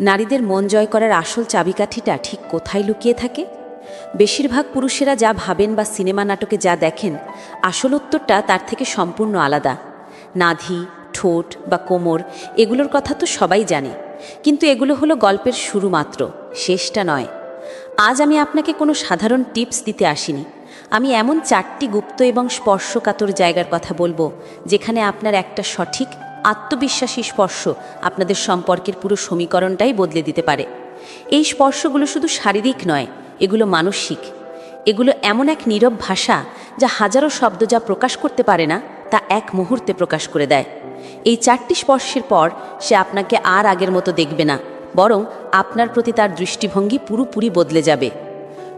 নারীদের মন জয় করার আসল চাবিকাঠিটা ঠিক কোথায় লুকিয়ে থাকে? বেশিরভাগ পুরুষেরা যা ভাবেন বা সিনেমা নাটকে যা দেখেন, আসল উত্তরটা তার থেকে সম্পূর্ণ আলাদা। নাধি, ঠোঁট বা কোমর, এগুলোর কথা তো সবাই জানে। কিন্তু এগুলো হলো গল্পের শুরু মাত্র, শেষটা নয়। আজ আমি আপনাকে কোনো সাধারণ টিপস দিতে আসিনি। আমি এমন চারটি গুপ্ত এবং স্পর্শকাতর জায়গার কথা বলব, যেখানে আপনার একটা সঠিক আত্মবিশ্বাসী স্পর্শ আপনাদের সম্পর্কের পুরো সমীকরণটাই বদলে দিতে পারে। এই স্পর্শগুলো শুধু শারীরিক নয়, এগুলো মানসিক। এগুলো এমন এক নীরব ভাষা যা হাজারো শব্দ যা প্রকাশ করতে পারে না, তা এক মুহূর্তে প্রকাশ করে দেয়। এই চারটি স্পর্শের পর সে আপনাকে আর আগের মতো দেখবে না, বরং আপনার প্রতি তার দৃষ্টিভঙ্গি পুরোপুরি বদলে যাবে।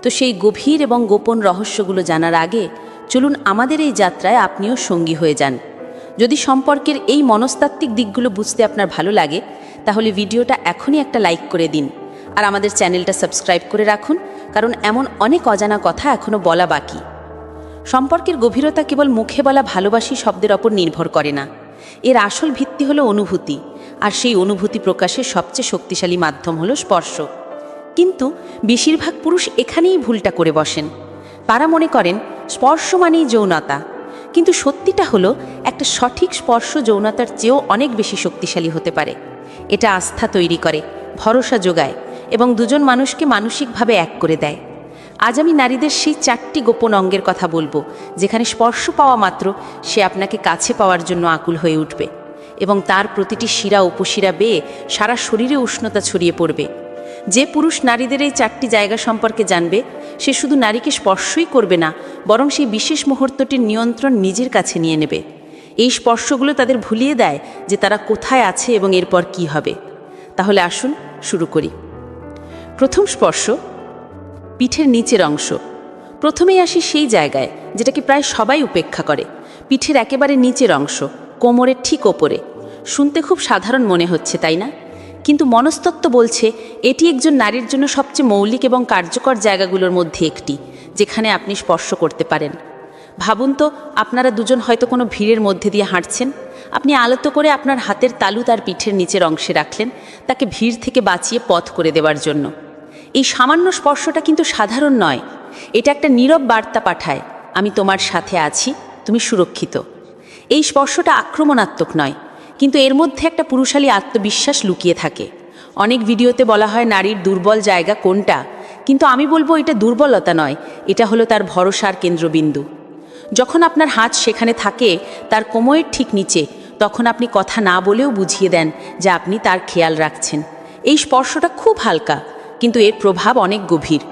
তো সেই গভীর এবং গোপন রহস্যগুলো জানার আগে চলুন আমাদের এই যাত্রায় আপনিও সঙ্গী হয়ে যান। যদি সম্পর্কের এই মনস্তাত্ত্বিক দিকগুলো বুঝতে আপনার ভালো লাগে, তাহলে ভিডিওটা এখনই একটা লাইক করে দিন। আর আমাদের চ্যানেলটা সাবস্ক্রাইব করে রাখুন, কারণ এমন অনেক অজানা কথা এখনও বলা বাকি। সম্পর্কের গভীরতা কেবল মুখে বলা ভালোবাসি শব্দের ওপর নির্ভর করে না। এর আসল ভিত্তি হলো অনুভূতি, আর সেই অনুভূতি প্রকাশের সবচেয়ে শক্তিশালী মাধ্যম হলো স্পর্শ। কিন্তু বেশিরভাগ পুরুষ এখানেই ভুলটা করে বসেন। তারা মনে করেন, স্পর্শ মানেই যৌনতা কিন্তু সত্যিটা হলো, একটা সঠিক স্পর্শ যৌনতার চেয়েও অনেক বেশি শক্তিশালী হতে পারে। এটা আস্থা তৈরি করে, ভরসা যোগায় এবং দুজন মানুষকে মানসিকভাবে এক করে দেয়। আজ আমি নারীদের সেই চারটি গোপন অঙ্গের কথা বলব, যেখানে স্পর্শ পাওয়া মাত্র সে আপনাকে কাছে পাওয়ার জন্য আকুল হয়ে উঠবে এবং তার প্রতিটি শিরা উপশিরা বেয়ে সারা শরীরে উষ্ণতা ছড়িয়ে পড়বে। যে পুরুষ নারীদের এই চারটি জায়গা সম্পর্কে জানবে, সে শুধু নারীকে স্পর্শই করবে না, বরং সেই বিশেষ মুহূর্তটির নিয়ন্ত্রণ নিজের কাছে নিয়ে নেবে। এই স্পর্শগুলো তাদের ভুলিয়ে দেয় যে তারা কোথায় আছে এবং এরপর কি হবে। তাহলে আসুন শুরু করি। প্রথম স্পর্শ, পিঠের নিচের অংশ। প্রথমেই আসি সেই জায়গায়, যেটাকে প্রায় সবাই উপেক্ষা করে। পিঠের একেবারে নিচের অংশ, কোমরের ঠিক ওপরে। শুনতে খুব সাধারণ মনে হচ্ছে, তাই না? কিন্তু মনস্তত্ত্ব বলছে, এটি একজন নারীর জন্য সবচেয়ে মৌলিক এবং কার্যকর জায়গাগুলোর মধ্যে একটি, যেখানে আপনি স্পর্শ করতে পারেন। ভাবুন তো, আপনারা দুজন হয়তো কোনো ভিড়ের মধ্যে দিয়ে হাঁটছেন। আপনি আলতো করে আপনার হাতের তালু তার পিঠের নিচের অংশে রাখলেন, তাকে ভিড় থেকে বাঁচিয়ে পথ করে দেওয়ার জন্য। এই সামান্য স্পর্শটা কিন্তু সাধারণ নয়। এটা একটা নীরব বার্তা পাঠায়, আমি তোমার সাথে আছি, তুমি সুরক্ষিত। এই স্পর্শটা আক্রমণাত্মক নয় কিন্তু এর মধ্যে একটা পুরুষালী আত্মবিশ্বাস লুকিয়ে থাকে। অনেক ভিডিওতে বলা হয় নারীর দুর্বল জায়গা কোনটা? কিন্তু আমি বলব এটা দুর্বলতা নয়, এটা হলো তার ভরসার কেন্দ্রবিন্দু। যখন আপনার হাত সেখানে থাকে, তার কোমরের ঠিক নিচে, তখন আপনি কথা না বলেও বুঝিয়ে দেন যে আপনি তার খেয়াল রাখছেন। এই স্পর্শটা খুব হালকা, কিন্তু এর প্রভাব অনেক গভীর।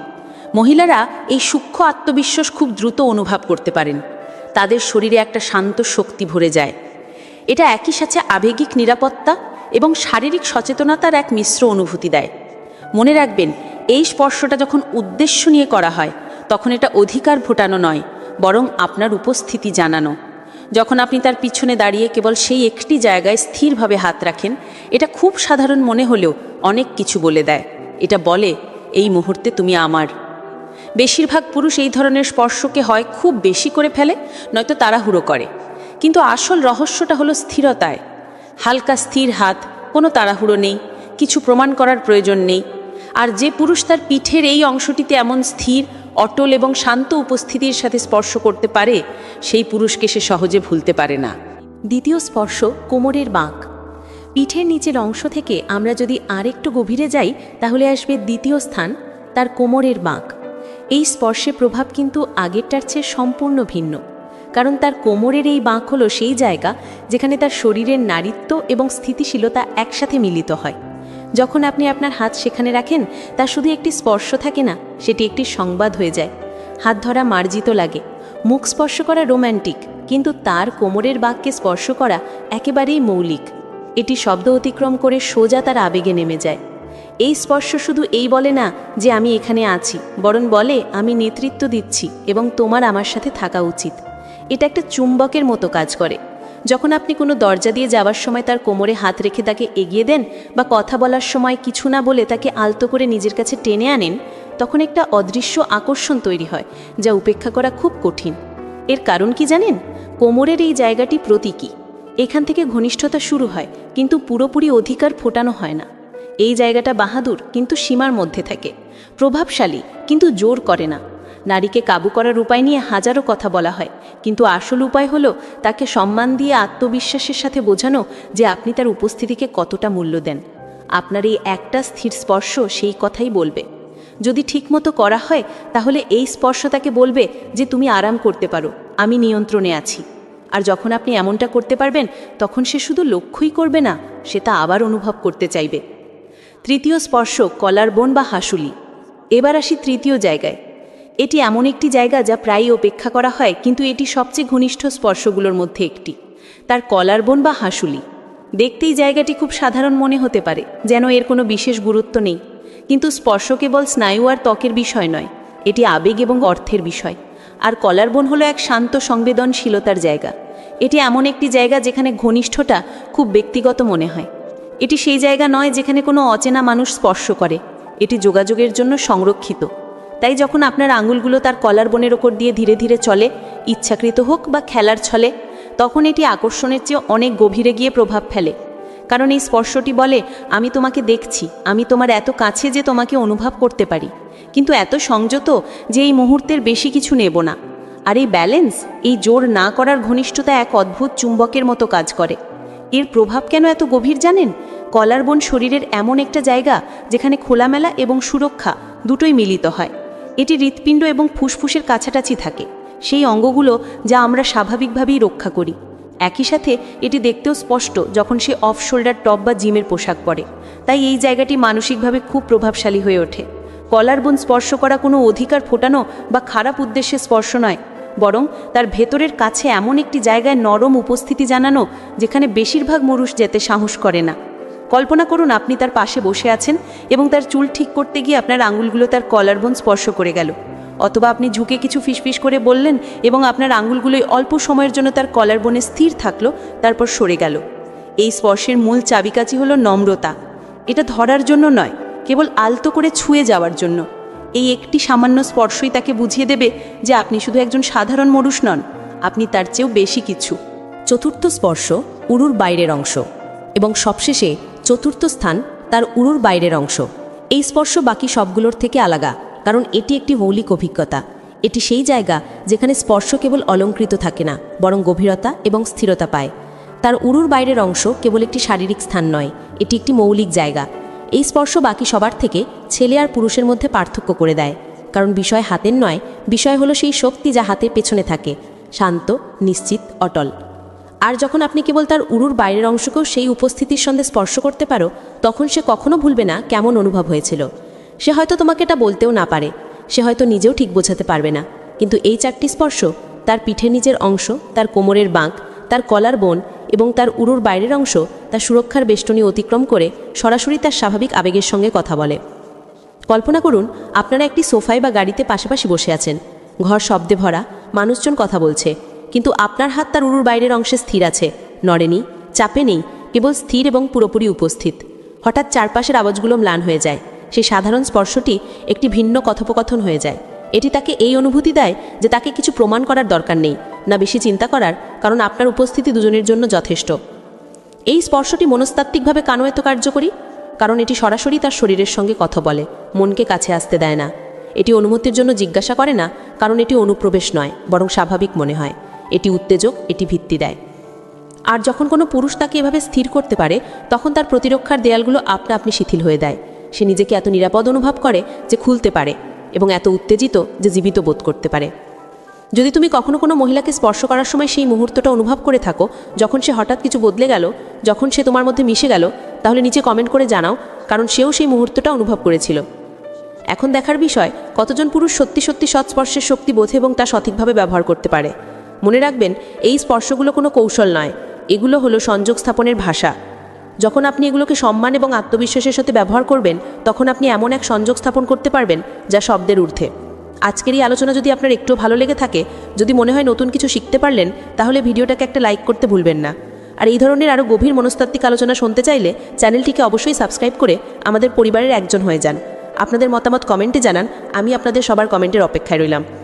মহিলারা এই সূক্ষ্ম আত্মবিশ্বাস খুব দ্রুত অনুভব করতে পারেন। তাদের শরীরে একটা শান্ত শক্তি ভরে যায়। এটা একই সাথে আবেগিক নিরাপত্তা এবং শারীরিক সচেতনতার এক মিশ্র অনুভূতি দেয়। মনে রাখবেন, এই স্পর্শটা যখন উদ্দেশ্য নিয়ে করা হয়, তখন এটা অধিকার ভোটানো নয়, বরং আপনার উপস্থিতি জানানো। যখন আপনি তার পিছনে দাঁড়িয়ে কেবল সেই একটি জায়গায় স্থিরভাবে হাত রাখেন, এটা খুব সাধারণ মনে হলেও অনেক কিছু বলে দেয়। এটা বলে, এই মুহূর্তে তুমি আমার। বেশিরভাগ পুরুষ এই ধরনের স্পর্শকে হয় খুব বেশি করে ফেলে, নয়তো তাড়াহুড়ো করে। কিন্তু আসল রহস্যটা হলো স্থিরতায়। হালকা স্থির হাত, কোনো তাড়াহুড়ো নেই, কিছু প্রমাণ করার প্রয়োজন নেই। আর যে পুরুষ তার পিঠের এই অংশটিতে এমন স্থির, অটল এবং শান্ত উপস্থিতির সাথে স্পর্শ করতে পারে, সেই পুরুষকে সে সহজে ভুলতে পারে না। দ্বিতীয় স্পর্শ, কোমরের বাঁক। পিঠের নিচের অংশ থেকে আমরা যদি আরেকটু গভীরে যাই, তাহলে আসবে দ্বিতীয় স্থান, তার কোমরের বাঁক। এই স্পর্শে প্রভাব কিন্তু আগেরটার চেয়ে সম্পূর্ণ ভিন্ন। কারণ তার কোমরের এই বাঁক হলো সেই জায়গা যেখানে তার শরীরের নারীত্ব এবং স্থিতিশীলতা একসাথে মিলিত হয়। যখন আপনি আপনার হাত সেখানে রাখেন, তা শুধু একটি স্পর্শ থাকে না, সেটি একটি সংবাদ হয়ে যায়। হাত ধরা মার্জিত লাগে। মুখ স্পর্শ করা রোম্যান্টিক, কিন্তু তার কোমরের বাক্যে স্পর্শ করা একেবারেই মৌলিক। এটি শব্দ অতিক্রম করে সোজা তার আবেগে নেমে যায়। এই স্পর্শ শুধু এই বলে না যে আমি এখানে আছি, বরং বলে, আমি নেতৃত্ব দিচ্ছি এবং তোমার আমার সাথে থাকা উচিত। এটা একটা চুম্বকের মতো কাজ করে। যখন আপনি কোনো দরজা দিয়ে যাওয়ার সময় তার কোমরে হাত রেখে তাকে এগিয়ে দেন বা কথা বলার সময় কিছু না বলে তাকে আলতো করে নিজের কাছে টেনে আনেন, তখন একটা অদৃশ্য আকর্ষণ তৈরি হয়, যা উপেক্ষা করা খুব কঠিন। এর কারণ কি জানেন? কোমরের এই জায়গাটি প্রতীকী। এখান থেকে ঘনিষ্ঠতা শুরু হয়, কিন্তু পুরোপুরি অধিকার ফোটানো হয় না। এই জায়গাটা বাহাদুর, কিন্তু সীমার মধ্যে থাকে। প্রভাবশালী, কিন্তু জোর করে না। নারীকে কাবু করার উপায় নিয়ে হাজারো কথা বলা হয়। কিন্তু আসল উপায় হলো তাকে সম্মান দিয়ে আত্মবিশ্বাসের সাথে বোঝানো যে আপনি তার উপস্থিতিকে কতটা মূল্য দেন। আপনার এই একটা স্থির স্পর্শ সেই কথাই বলবে। যদি ঠিকমতো করা হয়, তাহলে এই স্পর্শ তাকে বলবে যে তুমি আরাম করতে পারো, আমি নিয়ন্ত্রণে আছি। আর যখন আপনি এমনটা করতে পারবেন, তখন সে শুধু লক্ষ্যই করবে না, সে তা আবার অনুভব করতে চাইবে। তৃতীয় স্পর্শ, কলার বোন বা হাসুলি। এবার আসি তৃতীয় জায়গায়। এটি এমন একটি জায়গা যা প্রায়ই অপেক্ষা করা হয়, কিন্তু এটি সবচেয়ে ঘনিষ্ঠ স্পর্শগুলোর মধ্যে একটি। তার কলার বোন বা হাসুলি। দেখতেই জায়গাটি খুব সাধারণ মনে হতে পারে, যেন এর কোনো বিশেষ গুরুত্ব নেই। কিন্তু স্পর্শ কেবল স্নায়ু আর ত্বকের বিষয় নয়, এটি আবেগ এবং অর্থের বিষয়। আর কলার বোন হলো এক শান্ত সংবেদনশীলতার জায়গা। এটি এমন একটি জায়গা যেখানে ঘনিষ্ঠটা খুব ব্যক্তিগত মনে হয়। এটি সেই জায়গা নয় যেখানে কোনো অচেনা মানুষ স্পর্শ করে। এটি যোগাযোগের জন্য সংরক্ষিত। তাই যখন আপনার আঙুলগুলো তার কলার বনের ওপর দিয়ে ধীরে ধীরে চলে, ইচ্ছাকৃত হোক বা খেলার ছলে, তখন এটি আকর্ষণের চেয়ে অনেক গভীরে গিয়ে প্রভাব ফেলে। কারণ এই স্পর্শটি বলে, আমি তোমাকে দেখছি, আমি তোমার এত কাছে যে তোমাকে অনুভব করতে পারি। কিন্তু এত সংযত যে এই মুহূর্তের বেশি কিছু নেব না। আর এই ব্যালেন্স, এই জোর না করার ঘনিষ্ঠতা এক অদ্ভুত চুম্বকের মতো কাজ করে। এর প্রভাব কেন এত গভীর জানেন? কলার বন শরীরের এমন একটা জায়গা যেখানে খোলামেলা এবং সুরক্ষা দুটোই মিলিত হয়। এটি হৃৎপিণ্ড এবং ফুসফুসের কাছাকাছি থাকে। সেই অঙ্গগুলো যা আমরা স্বাভাবিকভাবেই রক্ষা করি। একই সাথে এটি দেখতেও স্পষ্ট যখন সে অফ শোল্ডার টপ বা জিমের পোশাক পরে। তাই এই জায়গাটি মানসিকভাবে খুব প্রভাবশালী হয়ে ওঠে। কলার বোন স্পর্শ করা কোনো অধিকার ফোটানো বা খারাপ উদ্দেশ্যে স্পর্শ নয়, বরং তার ভেতরের কাছে এমন একটি জায়গায় নরম উপস্থিতি জানানো যেখানে বেশিরভাগ মরুষ যেতে সাহস করে না। কল্পনা করুন আপনি তার পাশে বসে আছেন এবং তার চুল ঠিক করতে গিয়ে আপনার আঙুলগুলো তার কলার বোন স্পর্শ করে গেল। অথবা আপনি ঝুঁকে কিছু ফিসফিস করে বললেন এবং আপনার আঙুলগুলোই অল্প সময়ের জন্য তার কলার বনে স্থির থাকল, তারপর সরে গেল। এই স্পর্শের মূল চাবিকাচি হলো নম্রতা। এটা ধরার জন্য নয়, কেবল আলতো করে ছুঁয়ে যাওয়ার জন্য। এই একটি সামান্য স্পর্শই তাকে বুঝিয়ে দেবে যে আপনি শুধু একজন সাধারণ মরুষ নন, আপনি তার চেয়েও বেশি কিছু। চতুর্থ স্পর্শ, উরুর বাইরের অংশ। এবং সবশেষে চতুর্থ স্থান তার উরুর বাইরের অংশ। এই স্পর্শ বাকি সবগুলোর থেকে আলাদা কারণ এটি একটি মৌলিক অভিজ্ঞতা। এটি সেই জায়গা যেখানে স্পর্শ কেবল অলঙ্কৃত থাকে না, বরং গভীরতা এবং স্থিরতা পায়। তার উরুর বাইরের অংশ কেবল একটি শারীরিক স্থান নয়, এটি একটি মৌলিক জায়গা। এই স্পর্শ বাকি সবার থেকে ছেলে আর পুরুষের মধ্যে পার্থক্য করে দেয়, কারণ বিষয় হাতের নয়, বিষয় হলো সেই শক্তি যা হাতের পেছনে থাকে, শান্ত, নিশ্চিত, অটল। আর যখন আপনি কেবল তার উরুর বাইরের অংশকেও সেই উপস্থিতির সঙ্গে স্পর্শ করতে পারো, তখন সে কখনো ভুলবে না কেমন অনুভব হয়েছিল। সে হয়তো তোমাকে এটা বলতেও না পারে। সে হয়তো নিজেও ঠিক বোঝাতে পারবে না। কিন্তু এই চারটি স্পর্শ, তার পিঠে নিজের অংশ, তার কোমরের বাঁক, তার কলার বোন এবং তার উরুর বাইরের অংশ তার সুরক্ষার বেষ্টনী অতিক্রম করে সরাসরি তার স্বাভাবিক আবেগের সঙ্গে কথা বলে। কল্পনা করুন, আপনারা একটি সোফায় বা গাড়িতে পাশাপাশি বসে আছেন। ঘর শব্দে ভরা, মানুষজন কথা বলছে। কিন্তু আপনার হাত তার উরুর বাইরের অংশে স্থির আছে। নড়েনি, চাপে নেই, কেবল স্থির এবং পুরোপুরি উপস্থিত। হঠাৎ চারপাশের আওয়াজগুলো ম্লান হয়ে যায়। সেই সাধারণ স্পর্শটি একটি ভিন্ন কথোপকথন হয়ে যায়। এটি তাকে এই অনুভূতি দেয় যে তাকে কিছু প্রমাণ করার দরকার নেই, না বেশি চিন্তা করার, কারণ আপনার উপস্থিতি দুজনের জন্য যথেষ্ট। এই স্পর্শটি মনস্তাত্ত্বিকভাবে কেন এত কার্যকরী? কারণ এটি সরাসরি তার শরীরের সঙ্গে কথা বলে, মনকে কাছে আসতে দেয় না। এটি অনুমতির জন্য জিজ্ঞাসা করে না, কারণ এটি অনুপ্রবেশ নয়, বরং স্বাভাবিক মনে হয়। এটি উত্তেজক, এটি ভিত্তি দেয়। আর যখন কোনো পুরুষ তাকে এভাবে স্থির করতে পারে, তখন তার প্রতিরক্ষার দেয়ালগুলো আপনা আপনি শিথিল হয়ে দেয়। সে নিজেকে এত নিরাপদ অনুভব করে যে খুলতে পারে এবং এত উত্তেজিত যে জীবিত বোধ করতে পারে। যদি তুমি কখনো কোনো মহিলাকে স্পর্শ করার সময় সেই মুহূর্তটা অনুভব করে থাকো, যখন সে হঠাৎ কিছু বদলে গেল, যখন সে তোমার মধ্যে মিশে গেল, তাহলে নিচে কমেন্ট করে জানাও, কারণ সেও সেই মুহূর্তটা অনুভব করেছিল। এখন দেখার বিষয়, কতজন পুরুষ সত্যি সত্যি সৎস্পর্শের শক্তি বোধে এবং তা সঠিকভাবে ব্যবহার করতে পারে। মনে রাখবেন, এই স্পর্শগুলো কোনো কৌশল নয়। এগুলো হলো সংযোগ স্থাপনের ভাষা। যখন আপনি এগুলোকে সম্মান এবং আত্মবিশ্বাসের সাথে ব্যবহার করবেন, তখন আপনি এমন এক সংযোগ স্থাপন করতে পারবেন, যা শব্দের ঊর্ধ্বে। আজকের এই আলোচনা যদি আপনার একটু ভালো লেগে থাকে, যদি মনে হয় নতুন কিছু শিখতে পারলেন, তাহলে ভিডিওটাকে একটা লাইক করতে ভুলবেন না। আর এই ধরনের আরও গভীর মনস্তাত্ত্বিক আলোচনা শুনতে চাইলে, চ্যানেলটিকে অবশ্যই সাবস্ক্রাইব করে আমাদের পরিবারের একজন হয়ে যান। আপনাদের মতামত কমেন্টে জানান, আমি আপনাদের সবার কমেন্টের অপেক্ষায় রইলাম।